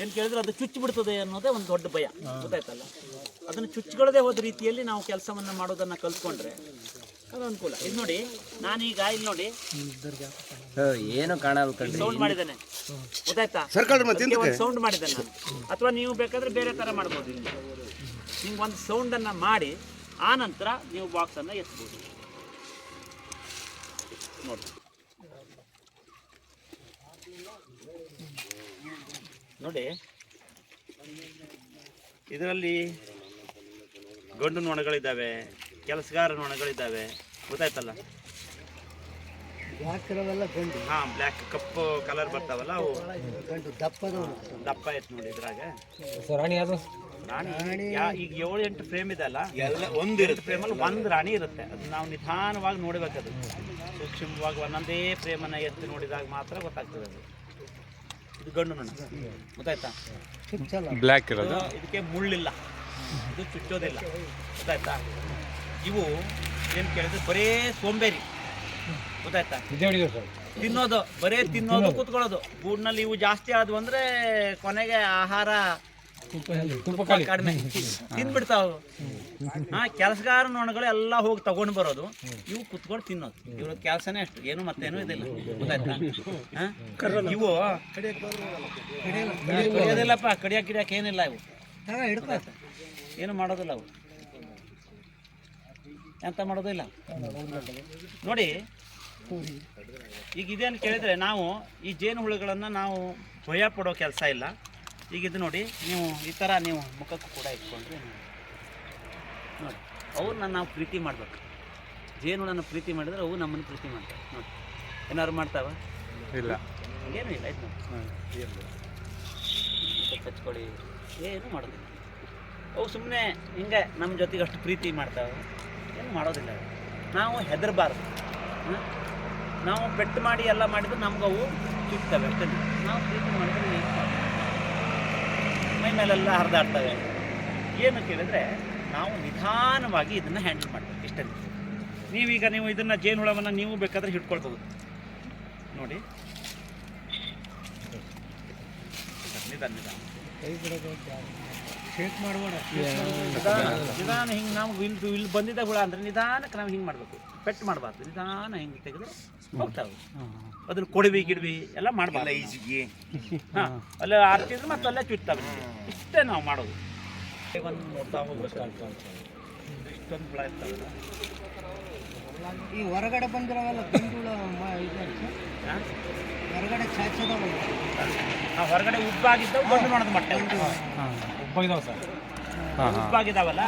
ಏನು ಕೇಳಿದ್ರೆ ಅದು ಚುಚ್ಚಿ ಬಿಡ್ತದೆ ಅನ್ನೋದೇ ಒಂದು ದೊಡ್ಡ ಭಯ. ಗೊತ್ತಾಯ್ತಲ್ಲ? ಅದನ್ನು ಚುಚ್ಚಿಕೊಳ್ಳದೆ ಹೋದ ರೀತಿಯಲ್ಲಿ ನಾವು ಕೆಲಸವನ್ನು ಮಾಡೋದನ್ನು ಕಲ್ತ್ಕೊಂಡ್ರೆ ಅದು ಅನುಕೂಲ. ಇದು ನೋಡಿ ನಾನೀಗ ಇಲ್ಲಿ ನೋಡಿ. ಏನು ಕಾಣಲ್ಲ ಸೌಂಡ್ ಮಾಡಿದ್ದೇನೆ. ಗೊತ್ತಾಯ್ತಾ? ಸರ್ಕಲ್ ಮತ್ತೆ ಒಂದು ಸೌಂಡ್ ಮಾಡಿದ್ದೇನೆ ನಾನು. ಅಥವಾ ನೀವು ಬೇಕಾದ್ರೆ ಬೇರೆ ಥರ ಮಾಡ್ಬೋದು ಇಲ್ಲಿ. ನಿಮ್ಗೆ ಒಂದು ಸೌಂಡನ್ನು ಮಾಡಿ ಆ ನಂತರ ನೀವು ಬಾಕ್ಸನ್ನು ಎತ್ಬೋದು. ನೋಡಿ. ನೋಡಿ. ಇದರಲ್ಲಿ ಗಂಡು ನೊಣಗಳಿದ್ದಾವೆ ಕೆಲಸಗಾರ ನೊಣಗಳಿದ್ದಾವೆ. ಗೊತ್ತಾಯ್ತಲ್ಲ? ಹಾಂ ಗಂಡು. ಹಾ ಬ್ಲ್ಯಾಕ್ ಕಪ್ಪು ಕಲರ್ ಬರ್ತಾವಲ್ಲ ಅವು. ಗಂಡು ದಪ್ಪದ ದಪ್ಪ ಐತೆ ನೋಡಿ ಇದ್ರಾಗ. ರಾಣಿ ಅದು ರಾಣಿ ಈಗ ಏಳು ಎಂಟು ಫ್ರೇಮ್ ಇದೆ ಅಲ್ಲ? ಎಲ್ಲ ಒಂದು ಇರುತ್ತೆ ಫ್ರೇಮಲ್ಲಿ ಒಂದು ರಾಣಿ ಇರುತ್ತೆ. ಅದು ನಾವು ನಿಧಾನವಾಗಿ ನೋಡಬೇಕದು. ಸೂಕ್ಷ್ಮವಾಗಿ ಒಂದೊಂದೇ ಪ್ರೇಮನ ಎತ್ತಿ ನೋಡಿದಾಗ ಮಾತ್ರ ಗೊತ್ತಾಗ್ತದೆ ಅದು. ಇದು ಗಂಡು ನೊಣ ಗೊತ್ತಾಯ್ತಾ? ಬ್ಲ್ಯಾಕ್ ಇರೋದು. ಇದಕ್ಕೆ ಮುಳ್ಳಿಲ್ಲ. ಇದು ಚುಚ್ಚೋದಿಲ್ಲ. ಗೊತ್ತಾಯ್ತಾ? ಇವು ಏನು ಕೇಳಿದ್ರೆ ಬರೇ ಸೋಂಬೇರಿ. ಗೊತ್ತಾಯ್ತಾ? ತಿನ್ನೋದು ಬರೇ ತಿನ್ನೋದು ಕೂತ್ಕೊಳ್ಳೋದು. ಗೂಡ್ನಲ್ಲಿ ಇವು ಜಾಸ್ತಿ ಆದವು ಅಂದ್ರೆ ಕೊನೆಗೆ ಆಹಾರ ತುಪ್ಪ ಕಡಿಮೆ. ತಿನ್ಬಿಡ್ತಾವ. ಹಾ ಕೆಲಸಗಾರ ನೊಣಗಳು ಎಲ್ಲ ಹೋಗಿ ತಗೊಂಡ್ ಬರೋದು. ಇವು ಕುತ್ಕೊಂಡು ತಿನ್ನೋದು. ಇವ್ರ ಕೆಲಸನೇ ಅಷ್ಟು. ಏನು ಮತ್ತೇನು ಇದಿಲ್ಲ? ಇವು ಕಡಿಯೋದಿಲ್ಲಪ್ಪ. ಕಡಿಯಕ್ ಗಿಡಿಯಕ್ ಏನಿಲ್ಲ ಇವು. ಏನು ಮಾಡೋದಿಲ್ಲ ಅವು. ಎಂತ ಮಾಡೋದಿಲ್ಲ ನೋಡಿ, ಈಗ ಇದೇನು ಕೇಳಿದ್ರೆ ನಾವು ಈ ಜೇನು ಹುಳುಗಳನ್ನು ನಾವು ಭಯ ಪಡೋ ಕೆಲಸ ಇಲ್ಲ. ಈಗ ಇದು ನೋಡಿ, ನೀವು ಈ ಥರ ನೀವು ಮುಖಕ್ಕೂ ಕೂಡ ಇಟ್ಕೊಂಡ್ರೆ ನೋಡಿ ಅವ್ರನ್ನ ನಾವು ಪ್ರೀತಿ ಮಾಡ್ಬೇಕು. ಜೇನುಹುಳನ ಪ್ರೀತಿ ಮಾಡಿದ್ರೆ ಅವು ನಮ್ಮನ್ನು ಪ್ರೀತಿ ಮಾಡ್ತವೆ ನೋಡಿ ಏನಾದ್ರು ಮಾಡ್ತಾವ? ಇಲ್ಲ. ಏನು ಇಲ್ಲ ಆಯ್ತು ನೋಡಿ. ಹಚ್ಕೊಳ್ಳಿ ಏನು ಮಾಡೋದಿಲ್ಲ. ಅವು ಸುಮ್ಮನೆ ಹಿಂಗೆ ನಮ್ಮ ಜೊತೆಗೆ ಅಷ್ಟು ಪ್ರೀತಿ ಮಾಡ್ತಾವೆ. ಏನು ಮಾಡೋದಿಲ್ಲ. ನಾವು ಹೆದರಬಾರ್ದು. ನಾವು ಪೆಟ್ಟು ಮಾಡಿ ಎಲ್ಲ ಮಾಡಿದ್ರೆ ನಮ್ಗೆ ಅವು ಚುಚ್ತವೆ ಅಷ್ಟೇ ನಾವು. ಪ್ರೀತಿ ಮಾಡಿದ್ರೆ? ಮೈ ಮೇಲೆಲ್ಲ ಹರಿದಾಡ್ತವೆ. ಏನು ಕೇಳಿದ್ರೆ ನಾವು ನಿಧಾನವಾಗಿ ಇದನ್ನು ಹ್ಯಾಂಡಲ್ ಮಾಡ್ಬೇಕು ಇಷ್ಟೇ. ನೀವೀಗ ನೀವು ಇದನ್ನು ಜೇನುಹುಳವನ್ನು ನೀವು ಬೇಕಾದ್ರೆ ಹಿಡ್ಕೊಳ್ಬೋದು. ನೋಡಿ. ನಿಧಾನ ನಿಧಾನ ನಿಧಾನ. ನಿಧಾನ ಹಿಂಗೆ ನಾವು ಇಲ್ಲಿ ಇಲ್ಲಿ ಬಂದಿದ್ದ ಹುಳ ಅಂದ್ರೆ ನಿಧಾನಕ್ಕೆ ನಾವು ಹಿಂಗೆ ಮಾಡಬೇಕು. ಪೆಟ್ ಮಾಡಬಾರ್ದು. ನಿಧಾನ ಹಿಂಗೆ ತೆಗೆದು ಹೋಗ್ತಾವೆ ಅದ್ರ ಕೊಡವಿ ಗಿಡವಿ ಎಲ್ಲ ಮಾಡಬಾರ್ದು. ಈಜಿಗೆ. ಹಾಂ ಅಲ್ಲೇ ಆರ್ತಿದ್ರೆ ಮತ್ತೆ ಅಲ್ಲೇ ಚುಟ್ತಾವೆ ಇಷ್ಟೇ ನಾವು ಮಾಡೋದು. ಒಂದು ನೋಡ್ತಾ ಹೋಗ್ಬೇಕು ಇಷ್ಟೊಂದು ಹುಳ ಇರ್ತಾವಲ್ಲ ಈ ಹೊರಗಡೆ ಬಂದಿರೋವೆಲ್ಲ ಹಾಂ? ಹೊರಗಡೆ ಚಾಚದವಲ್ಲ ಆ ಹೊರಗಡೆ ಉಬ್ಬಾಗಿದ್ದವು ಗಂಡು ನೋಡೋದು ಮೊಟ್ಟೆ. ಉಬ್ಬಾಗಿದ್ದಾವಲ್ಲ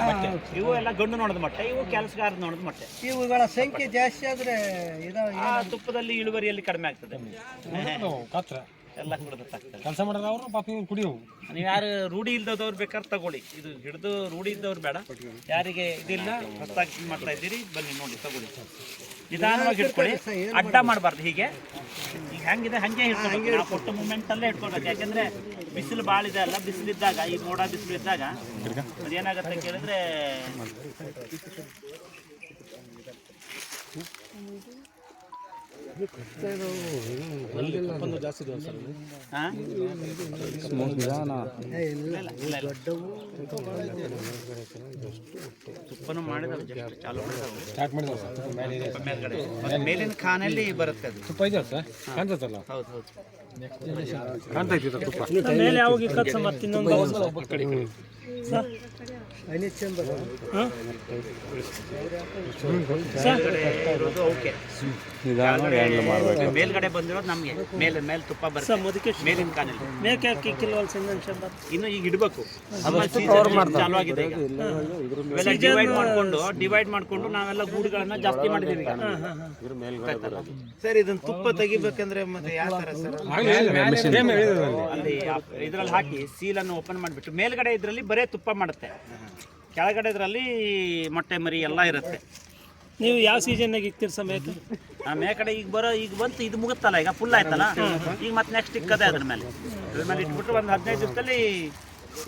ಇವು ಎಲ್ಲ ಗಂಡು ನೋಡೋದು ಮೊಟ್ಟೆ ಇವು ಕೆಲಸಗಾರ ನೋಡೋದು ಮೊಟ್ಟೆ. ಇವುಗಳ ಸಂಖ್ಯೆ ಜಾಸ್ತಿ ಆದ್ರೆ ಇದು ತುಪ್ಪದಲ್ಲಿ ಇಳುವರಿಯಲ್ಲಿ ಕಡಿಮೆ ಆಗ್ತದೆ. ಎಲ್ಲ ಕೆಲಸ ಮಾಡಿದ್ರೆ ಅವರು ಪಾಪ ಇವ್ರು ಕುಡಿಯೋವು. ನೀವು ಯಾರು ರೂಢಿ ಇಲ್ದವ್ರು ಬೇಕಾದ್ರೆ ತಗೊಳ್ಳಿ. ಇದು ಹಿಡಿದು ರೂಢಿ ಇದ್ದವ್ರು ಬೇಡ. ಯಾರಿಗೆ ಇದಿಲ್ಲ ಹೊಸ್ದಾಗಿ ಮಾಡ್ತಾ ಇದ್ದೀರಿ ಬನ್ನಿ ನೋಡಿ ತಗೊಳ್ಳಿ. ನಿಧಾನವಾಗಿ ಹಿಡ್ಕೊಳ್ಳಿ. ಅಡ್ಡ ಮಾಡಬಾರ್ದು ಹೀಗೆ. ಈಗ ಹೆಂಗಿದೆ ಹಂಗೆ ಹಿಡ್ಕೊಬೇಕು. ನಾವು ಕೊಟ್ಟ ಮೂಮೆಂಟ್ ಅಲ್ಲೇ ಇಟ್ಕೊಳ್ಬೇಕು ಯಾಕಂದ್ರೆ ಬಿಸಿಲು ಭಾಳ ಇದೆ ಅಲ್ಲ ಬಿಸಿಲಿದ್ದಾಗ ಈ ಮೋಡ ಬಿಸಿಲು ಇದ್ದಾಗ ಅದೇನಾಗುತ್ತೆ ಕೇಳಿದ್ರೆ ಇಲ್ಲ. ತುಪ್ಪನು ಮಾಡಿದಾವೆ just ಚಾಲು ಮಾಡಿದಾವೆ. Start sir. ಮೇಲ್ಗಡೆ. ಮೇಲಿನ ಖಾನಲ್ಲಿ ಬರುತ್ತೆ ಅದು. ತುಪ್ಪ ಇದೆ ಸರ್? ಕಾಣ್ತದಲ್ಲ? ಹೌದು ಹೌದು. ಕಾಣ್ತಾ ತುಪ್ಪ? ಮೇಲೆ ಯಾವಾಗ ಕಚ್ಚ ಮತ್ತೆ ಇನ್ನೊಂದು ಅನಿಚಂದ್ರ ಮೇಲ್ಗಡೆ ಇರೋದು ಓಕೆ. ನಿಧಾನವಾಗಿ ಹ್ಯಾಂಡಲ್ ಮಾಡಬೇಕು. ಮೇಲ್ಗಡೆ ಬಂದಿರೋದು ನಮಗೆ. ಮೇಲೆ ಮೇಲೆ ತುಪ್ಪ ಬರುತ್ತೆ. ಮುದಕ್ಕೆ ಮೇಲಿನ ಕಾನಲ್ಲಿ ಮೇಕೆ ಕಿಲ್ವಲ್ ಸಿಂಗನ್ ಶಂಬರ್ ಇನ್ನು ಈಗ ಇಡಬೇಕು. ಚಾಲು ಆಗಿದೆ ಈಗ. ಇವೆಲ್ಲ ಡಿವೈಡ್ ಮಾಡ್ಕೊಂಡು ಡಿವೈಡ್ ಮಾಡ್ಕೊಂಡು ನಾವೆಲ್ಲ ಗೂಡುಗಳನ್ನ ಜಾಸ್ತಿ ಮಾಡಿದ್ದೀವಿ ಈಗ. ಗೊತ್ತಾಯ್ತಲ್ಲ? ಸರ್ ಇದನ್ನ ತುಪ್ಪ ತೆಗಿಬೇಕಂದ್ರೆ ಮತ್ತೆ ಯಾವ ತರ ಸರ್? ಅಲ್ಲಿ ಇದ್ರಲ್ಲಿ ಹಾಕಿ ಸೀಲನ್ನು ಓಪನ್ ಮಾಡಿಬಿಟ್ಟು ಮೇಲ್ಗಡೆ ಇದರಲ್ಲಿ ಬರೇ ತುಪ್ಪ ಮಾಡುತ್ತೆ. ಕೆಳಗಡೆ ಇದರಲ್ಲಿ ಮೊಟ್ಟೆ ಮರಿ ಎಲ್ಲ ಇರುತ್ತೆ. ನೀವು ಯಾವ ಸೀಸನ್ನಾಗ ಇಕ್ತೀರಿ ಸಮಯಕ್ಕೆ ಆ ಮೇಕಡೆ ಈಗ ಬರೋ ಈಗ ಬಂತು ಇದು ಮುಗುತ್ತಲ್ಲ ಈಗ ಫುಲ್ ಆಯ್ತಲ್ಲ? ಈಗ ಮತ್ತೆ ನೆಕ್ಸ್ಟ್ ಇಕ್ಕದೆ ಅದ್ರ ಮೇಲೆ. ಅದ್ರ ಮೇಲೆ ಇಟ್ಬಿಟ್ಟು ಒಂದು ಹದಿನೈದು ದಿವಸದಲ್ಲಿ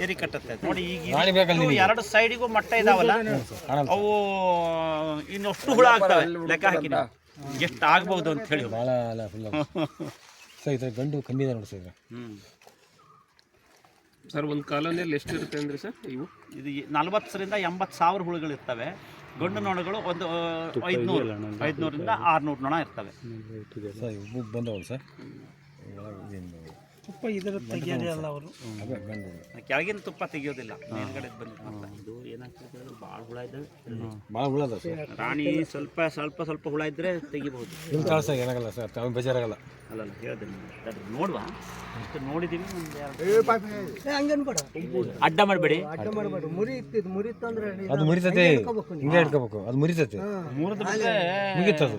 ಎರಿ ಕಟ್ಟುತ್ತೆ. ನೋಡಿ ಈಗ ಎರಡು ಸೈಡಿಗೂ ಮಟ್ಟ ಇದಾವಲ್ಲ? ಅವು ಇನ್ನಷ್ಟು ಹುಳ ಆಗ್ತವೆ ಲೆಕ್ಕ ಹಾಕಿ. ಎಷ್ಟು ಆಗ್ಬಹುದು ಅಂತ ಹೇಳಿ. ಭಾಳ ಗಂಡು ಕಮ್ಮಿ ಇದೆ ನೋಡಿ ಸರ್ ಸರ್ ಒಂದು ಕಾಲೋನಿಯಲ್ಲಿ ಎಷ್ಟು ಇರುತ್ತೆ ಅಂದ್ರೆ ಸರ್ ಇವು? ಇದು ನಲ್ವತ್ತರಿಂದ ಎಂಬತ್ತು ಸಾವಿರ ಹುಳುಗಳಿರ್ತವೆ. ಗಂಡು ನೊಣಗಳು ಒಂದು ಐದುನೂರು ಐದುನೂರಿಂದ ಆರುನೂರು ನೊಣ ಇರ್ತವೆ. ಬಂದವಲ್ಲ ಸರ್? ತುಪ್ಪ ಇದರ ತೆಗೆಯೋದೇ ಅಲ್ಲ ಅವರು. ಕೆಳಗಿನ ತುಪ್ಪ ತೆಗಿಯೋದಿಲ್ಲ ಮೇಲ್ಗಡೆ ಮಾತ್ರ ಇದು ಏನಾಗ್ತದೆ ಭಾಳ ಹುಳ ಇದ್ದಾವೆ ಭಾಳ ಹುಳ ಸರ್. ರಾಣಿ ಸ್ವಲ್ಪ ಸ್ವಲ್ಪ ಸ್ವಲ್ಪ ಹುಳ ಇದ್ರೆ ತೆಗಿಬಹುದು. ನಿಮ್ಮ ಕಳ್ಸ ಏನಾಗಲ್ಲ ಸರ್ ತಾವು ಬೇಜಾರಾಗಲ್ಲ. ಅಲ್ಲ ಹೇಳಿದೆ ನೋಡುವ. ಅಷ್ಟು ನೋಡಿದೀವಿ ಒಂದು ಎರಡು ಏ, ಹಂಗೇನ್ ಬೇಡ. ಅಡ್ಡ ಮಾಡಬೇಡಿ. ಅಡ್ಡ ಮಾಡಬೇಡಿ. ಮುರಿ ಇತ್ತಿದ್ ಮುರಿತಂದ್ರೆ ಅದು ಮುರಿತತೆ ಹಿಂಗೆ ಹಿಡ್ಕೋಬೇಕು ಅದು ಮುರಿತತೆ ಮೂರದು ಮೇಲೆ ಮುಗೀತದು.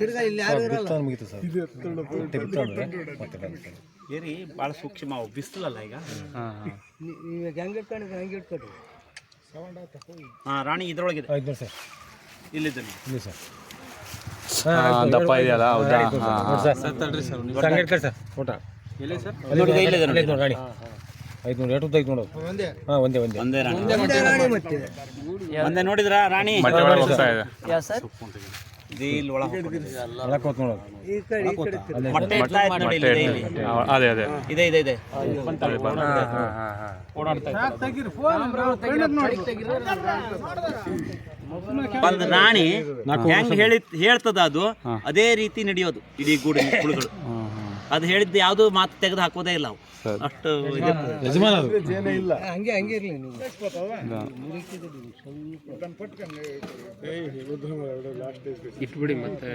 ತಿರ್ಗಾ ಇಲ್ಲಿ ಯಾರು ಇರಲ್ಲ. ಮುಗೀತು ಸರ್. ಬಿತ್ತಂದ್ರೆ ಮತ್ತೆ ಬರುತ್ತೆ. ಏರಿ ಭಾಳ ಸೂಕ್ಷ್ಮ ಅವು ಬಿಸಿಲಲ್ಲ ಈಗ. ಇವಾಗ ಹೆಂಗ್ ಇಟ್ಕೊಂಡಿದ್ರೆ ಹೆಂಗೆ ಇಟ್ಕೊಡ್ರಿ ಹಾಂ ರಾಣಿ ಇದ್ರೊಳಗಿದೆ. ಆಯ್ತು ನೋಡಿ ಸರ್. ಇಲ್ಲಿದ್ದೀನಿ ಇಲ್ಲಿ ಸರ್. ದಪ್ಪ ಇದೆಯಲ್ಲ ಹೌದಾ? ನೋಡಿ ಸರ್. ಸರ್ ಹಂಗೆ ಇಟ್ಕೊಳ್ಳಿ ಸರ್ ಊಟ ನೋಡಿ, ಇಲ್ಲಿದೆ ನೋಡಿ. ನೋಡಿ ರಾಣಿ ಐದು ನೋಡಿ ಎಷ್ಟು ಐದು ನೋಡೋದು ಹಾಂ ಒಂದೇ ಒಂದೇ. ಒಂದೇ ರಾಣಿ. ಒಂದೇ ನೋಡಿದ್ರ ರಾಣಿ? ಹೋಗ್ತಾ ಇದೆ. ಆ, ಅದೇ ಅದೇ. ಇದೆ ಇದೆ ಇದೆ. ಒಂದು ರಾಣಿ ಹೆಂಗ್ ಹೇಳಿ ಹೇಳ್ತದ ಅದು ಅದೇ ರೀತಿ ನಡೆಯೋದು. ಇಡೀ ಗೂಡಿನ ಹುಳುಗಳು ಅದು ಹೇಳಿದ್ದು ಯಾವುದು ಮಾತು ತೆಗೆದು ಹಾಕೋದೇ ಇಲ್ಲ ನಾವು ಅಷ್ಟು. ಯಜಮಾನ ಹಂಗೆ ಹಂಗೆ ಇರ್ಲಿ ನೀವು. ಇಟ್ಬಿಡಿ ಮತ್ತೆ